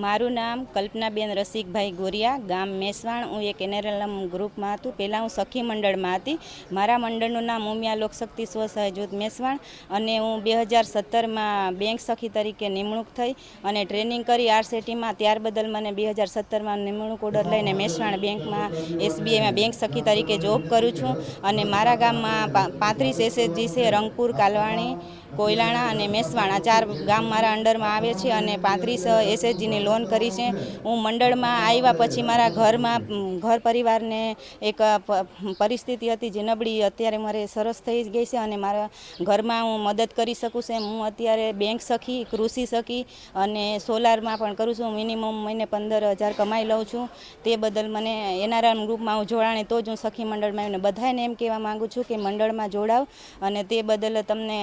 મારું નામ કલ્પનાબેન રસિકભાઈ ગોરિયા, ગામ મેસવાણ. હું એક એનએરએલએમ ગ્રુપમાં હતું. પહેલાં હું સખી મંડળમાં હતી. મારા મંડળનું નામ ઉમિયા લોકશક્તિ સ્વસહાય જૂથ મેસવાણ અને હું બે હજાર સત્તરમાં બેંક સખી તરીકે નિમણૂક થઈ અને ટ્રેનિંગ કરી આરસેટીમાં. ત્યાર બદલ મને બે હજાર સત્તરમાં નિમણૂક ઓર્ડર લઈને મેસવાણ બેંકમાં, એસબીઆઈમાં બેંક સખી તરીકે જોબ કરું છું. અને મારા ગામમાં પાંત્રીસ એસએચજી છે, રંગપુર, કાલવાણી, કોયલાણા અને મેસવાણ. આ ચાર ગામ મારા અંડરમાં આવે છે અને પાંત્રીસ એસએચજીની લોન કરી છે. હું મંડળમાં આવ્યા પછી મારા ઘરમાં ઘર પરિવારને એક પરિસ્થિતિ હતી જે નબળી અત્યારે મારે સરસ થઈ ગઈ છે અને મારા ઘરમાં હું મદદ કરી શકું છું. હું અત્યારે બેંક સખી, કૃષિ સખી અને સોલારમાં પણ કરું છું. મિનિમમ મહિને પંદર હજાર કમાઈ લઉં છું. તે બદલ મને એનઆરએમ ગ્રુપમાં હું જોડાણે તો જ હું સખી મંડળમાં આવીને બધાને એમ કહેવા માગું છું કે મંડળમાં જોડાવ અને તે બદલ તમને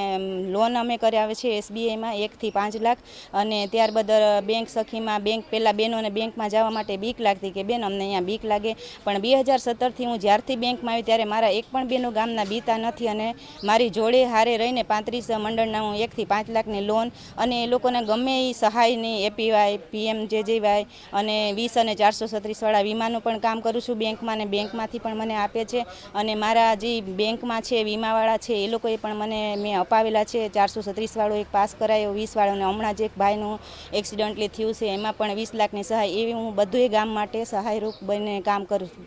લોન અમે કરાવે છે એસબીઆઈમાં એકથી પાંચ લાખ. અને ત્યારબાદ બેંક સખીમાં બેંક પહેલાં બહેનોને બેંકમાં જવા માટે બીક લાગતી કે, બેન, અમને અહીંયા બીક લાગે. પણ બે હજાર સત્તરથી હું જ્યારથી બેંકમાં આવી ત્યારે મારા એક પણ બેનો ગામના બીતા નથી અને મારી જોડે હારે રહીને પાંત્રીસ મંડળના હું એકથી પાંચ લાખની લોન અને એ લોકોને ગમે એ સહાયની એપીવાય પીએમ જેજીવાય અને વીસ અને ચારસો છત્રીસવાળા વીમાનું પણ કામ કરું છું બેંકમાં અને બેંકમાંથી પણ મને આપે છે અને મારા જે બેંકમાં છે, વીમાવાળા છે, એ લોકોએ પણ મને, મેં અપાવેલા છે. ચારસો છત્રીસવાળો એક પાસ કરાયો વીસવાળો અને હમણાં જ એક ભાઈનું એક્સિડન્ટલી થયું છે. એમાં પણ વીસ લાખની સહાય, એવી હું બધુંય ગામ માટે સહાયરૂપ બને કામ કરું છું